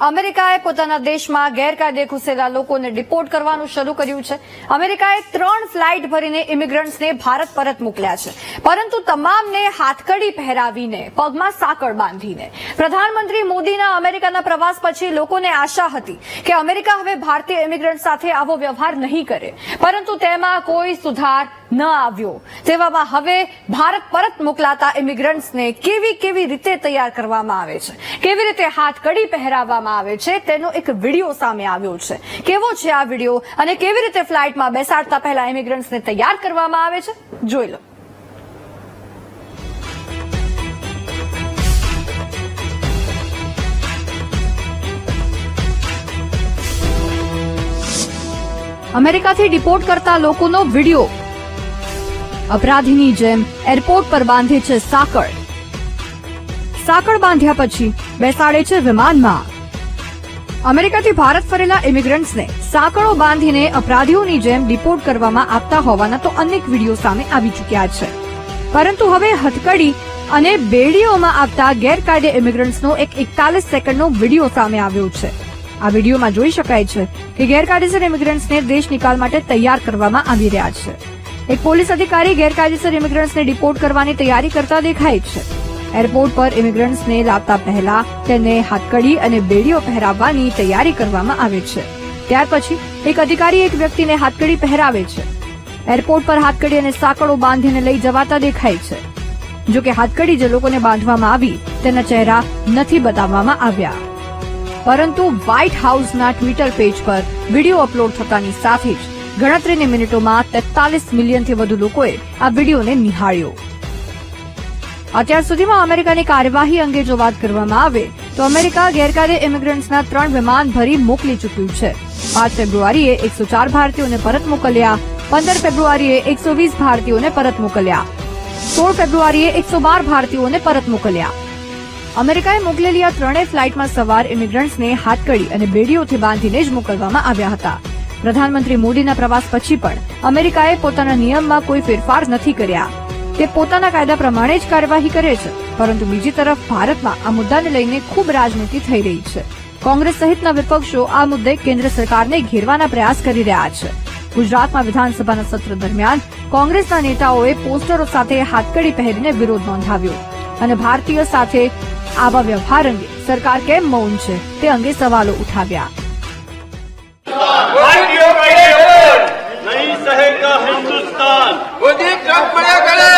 અમેરિકાએ પોતાના દેશમાં ગેરકાયદે ઘૂસેલા લોકોને ડિપોર્ટ કરવાનું શરૂ કર્યું છે. અમેરિકાએ ત્રણ ફ્લાઇટ ભરીને ઇમિગ્રન્ટ્સને ભારત પરત મોકલ્યા છે. પરંતુ તમામને હાથકડી પહેરાવીને, પગમાં સાંકળ બાંધીને. પ્રધાનમંત્રી મોદીના અમેરિકાના પ્રવાસ પછી લોકોને આશા હતી કે અમેરિકા હવે ભારતીય ઇમિગ્રન્ટ સાથે આવો વ્યવહાર નહીં કરે. પરંતુ તેમાં કોઈ સુધાર ન આવ્યો. તેવામાં હવે ભારત પરત મોકલાતા ઇમિગ્રન્ટ્સને કેવી કેવી રીતે તૈયાર કરવામાં આવે છે? કેવી રીતે હાથકડી પહેરાવવામાં આવે છે? તેનો એક વીડિયો સામે આવ્યો છે. કેવો છે આ વીડિયો અને કેવી રીતે ફ્લાઇટમાં બેસાડતા પહેલા ઇમિગ્રન્ટ્સને તૈયાર કરવામાં આવે છે? જોઈ લો. અમેરિકાથી ડિપોર્ટ કરતા લોકોનો વીડિયો અપરાધીની જેમ એરપોર્ટ પર બાંધે છે સાંકળ. સાંકળ બાંધ્યા પછી બેસાડે છે વિમાનમાં. અમેરિકાથી ભારત ફરેલા ઇમિગ્રન્ટ્સને સાંકળો બાંધીને અપરાધીઓની જેમ ડિપોર્ટ કરવામાં આવતા હોવાના તો અનેક વીડિયો સામે આવી ચૂક્યા છે. પરંતુ હવે હથકડી અને બેડીઓમાં આવતા ગેરકાયદે ઇમિગ્રન્ટ્સનો એક એકતાલીસ સેકન્ડનો વીડિયો સામે આવ્યો છે. આ વિડીયોમાં જોઈ શકાય છે કે ગેરકાયદેસર ઇમિગ્રન્ટ્સને દેશ નિકાલ માટે તૈયાર કરવામાં આવી રહ્યા છે. એક પોલીસ અધિકારી ગેરકાયદેસર ઇમિગ્રન્ટ્સને ડિપોર્ટ કરવાની તૈયારી કરતા દેખાય છે. એરપોર્ટ પર ઇમિગ્રન્ટ્સને લાવતા પહેલા તેને હાથકડી અને બેડીઓ પહેરાવવાની તૈયારી કરવામાં આવે છે. ત્યાર પછી એક અધિકારી એક વ્યક્તિને હાથકડી પહેરાવે છે. એરપોર્ટ પર હાથકડી અને સાંકળો બાંધીને લઈ જવાતા દેખાય છે. જો કે હાથકડી જે લોકોને બાંધવામાં આવી, તેના ચહેરા નથી બતાવવામાં આવ્યા. પરંતુ વ્હાઇટ હાઉસના ટ્વિટર પેજ પર વીડિયો અપલોડ થતાની સાથે જ ગણતરીની મિનિટોમાં તેતાલીસ મિલિયનથી વધુ લોકોએ આ વિડીયોને નિહાળ્યો. અત્યાર સુધીમાં અમેરિકાની કાર્યવાહી અંગે જો વાત કરવામાં આવે, તો અમેરિકા ગેરકાયદે ઇમિગ્રન્ટ્સના ત્રણ વિમાન ભરી મોકલી ચૂક્યું છે. પાંચ ફેબ્રુઆરીએ એકસો ચાર ભારતીયોને પરત મોકલ્યા, પંદર ફેબ્રુઆરીએ એકસો વીસ ભારતીયોને પરત મોકલ્યા, સોળ ફેબ્રુઆરીએ એકસો બાર ભારતીયોને પરત મોકલ્યા. અમેરિકાએ મોકલેલી આ ત્રણેય ફ્લાઇટમાં સવાર ઇમિગ્રન્ટ્સને હાથકડી અને બેડીઓથી બાંધીને જ મોકલવામાં આવ્યા હતા. પ્રધાનમંત્રી મોદીના પ્રવાસ પછી પણ અમેરિકાએ પોતાના નિયમમાં કોઈ ફેરફાર નથી કર્યા. તે પોતાના કાયદા પ્રમાણે જ કાર્યવાહી કરે છે, પરંતુ બીજી તરફ ભારતમાં આ મુદ્દાને લઈને ખૂબ રાજનીતિ થઈ રહી છે. કોંગ્રેસ સહિતના વિપક્ષો આ મુદ્દે કેન્દ્ર સરકારને ઘેરવાના પ્રયાસ કરી રહ્યા છે. ગુજરાતમાં વિધાનસભાના સત્ર દરમિયાન કોંગ્રેસના નેતાઓએ પોસ્ટરો સાથે હાથકડી પહેરીને વિરોધ નોંધાવ્યો. અને ભારતીય સાથે આવા વ્યવહાર અંગે સરકાર કેમ મૌન છે તે અંગે સવાલો ઉઠાવ્યા. सहेगा हिंदुस्तान મોદી ટ્રમ્પ મળ્યા કરે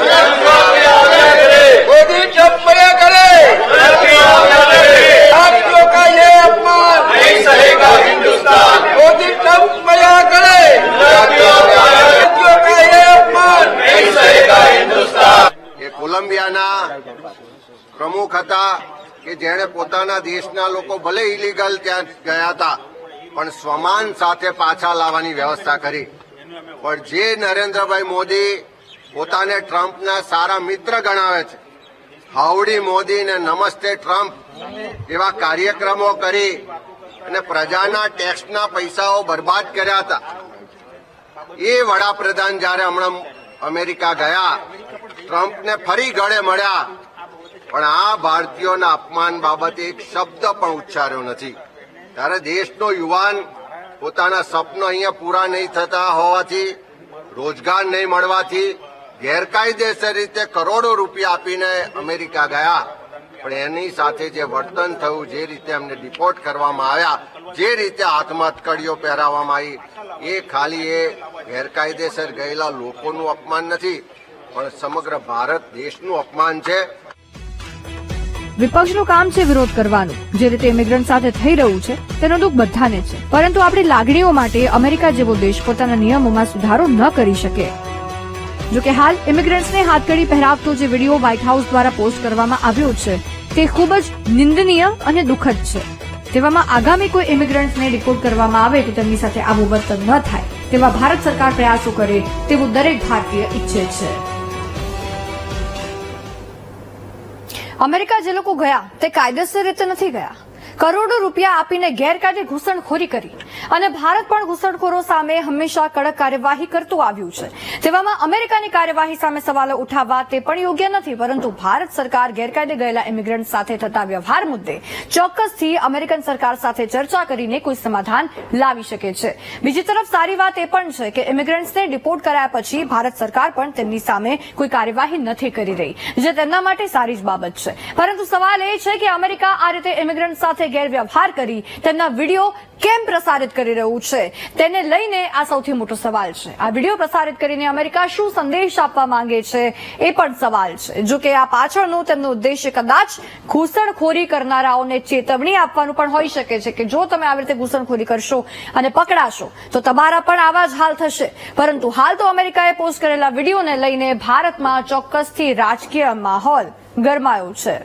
भारतीयों મોદી ટ્રમ્પ મળ્યા કરે ભારતીયો કા ये अपमान नहीं सहेगा हिंदुस्तान મોદી ટ્રમ્પ મળ્યા કરે ભારતીયો કા ये अपमान नहीं सहेगा हिंदुस्तान એ કોલંબિયાના પ્રમુખ હતા કે જેણે પોતાના દેશના લોકો ભલે ઇલીગલ ત્યાં ગયા હતા પણ સ્વમાન સાથે પાછા લાવવાની વ્યવસ્થા કરી પણ જે નરેન્દ્રભાઈ મોદી પોતાને ટ્રમ્પના સારા મિત્ર ગણાવે છે. હાવડી મોદી ને નમસ્તે ટ્રમ્પ એવા કાર્યક્રમો કરી અને પ્રજાના ટેક્સના પૈસાઓ બરબાદ કર્યા હતા. એ વડાપ્રધાન જ્યારે હમણાં અમેરિકા ગયા, ટ્રમ્પને ફરી ગળે મળ્યા. પણ આ ભારતીયોના અપમાન બાબતે એક શબ્દ પણ ઉચ્ચાર્યો નથી. ત્યારે દેશનો યુવાન પોતાના સપનો અહીંયા પૂરા નહીં થતા હોવાથી, રોજગાર નહીં મળવાથી ગેરકાયદેસર રીતે કરોડો રૂપિયા આપીને અમેરિકા ગયા. પણ એની સાથે જે વર્તન થયું, જે રીતે એમને ડિપોર્ટ કરવામાં આવ્યા, જે રીતે હાથમાં હથકડીઓ પહેરાવવામાં આવી, એ ખાલી એ ગેરકાયદેસર ગયેલા લોકોનું અપમાન નથી, પણ સમગ્ર ભારત દેશનું અપમાન છે. વિપક્ષનું કામ છે વિરોધ કરવાનું. જે રીતે ઇમિગ્રન્ટ સાથે થઈ રહ્યું છે, તેનો દુઃખ બધાને છે. પરંતુ આપણી લાગણીઓ માટે અમેરિકા જેવો દેશ પોતાના નિયમોમાં સુધારો ન કરી શકે. જો કે હાલ ઇમિગ્રન્ટ્સને હાથકડી પહેરાવતો જે વીડિયો વ્હાઇટ હાઉસ દ્વારા પોસ્ટ કરવામાં આવ્યો છે, તે ખૂબ જ નિંદનીય અને દુઃખદ છે. તેવામાં આગામી કોઈ ઇમિગ્રન્ટ્સને રિપોર્ટ કરવામાં આવે તો તેમની સાથે આવું વર્તન ન થાય. તેવા ભારત સરકાર પ્રયાસો કરે તેવું દરેક ભારતીય ઈચ્છે છે. અમેરિકા જે લોકો ગયા, તે કાયદેસર રીતે નથી ગયા. કરોડો રૂપિયા આપીને ગેરકાયદે ઘૂસણખોરી કરી. અને ભારત પણ ઘૂસણખોરો સામે હંમેશા કડક કાર્યવાહી કરતું આવ્યું છે. તેવામાં અમેરિકાની કાર્યવાહી સામે સવાલો ઉઠાવવા તે પણ યોગ્ય નથી, પરંતુ ભારત સરકાર ગેરકાયદે ગયેલા ઇમિગ્રન્ટ સાથે થતા વ્યવહાર મુદ્દે ચોક્કસથી અમેરિકન સરકાર સાથે ચર્ચા કરીને કોઈ સમાધાન લાવી શકે છે. બીજી તરફ સારી વાત એ પણ છે કે ઇમિગ્રન્ટ્સને ડિપોર્ટ કરાયા પછી ભારત સરકાર પણ તેમની સામે કોઈ કાર્યવાહી નથી કરી રહી, જે તેમના માટે સારી જ બાબત છે. પરંતુ સવાલ એ છે કે અમેરિકા આ રીતે ઇમિગ્રન્ટ સાથે ગેરવ્યવહાર કરી તેમના વીડિયો કેમ પ્રસારિત કરી રહ્યું છે? તેને લઈને આ સૌથી મોટો સવાલ છે. આ વીડિયો પ્રસારિત કરીને અમેરિકા શું સંદેશ આપવા માંગે છે એ પણ સવાલ છે. જો કે આ પાછળનું તેમનું ઉદ્દેશ્ય કદાચ ઘૂસણખોરી કરનારાઓને ચેતવણી આપવાનું પણ હોઈ શકે છે કે જો તમે આવી રીતે ઘૂસણખોરી કરશો અને પકડાશો, તો તમારા પણ આવા જ હાલ થશે. પરંતુ હાલ તો અમેરિકાએ પોસ્ટ કરેલા વિડીયોને લઈને ભારતમાં ચોક્કસથી રાજકીય માહોલ ગરમાયો છે.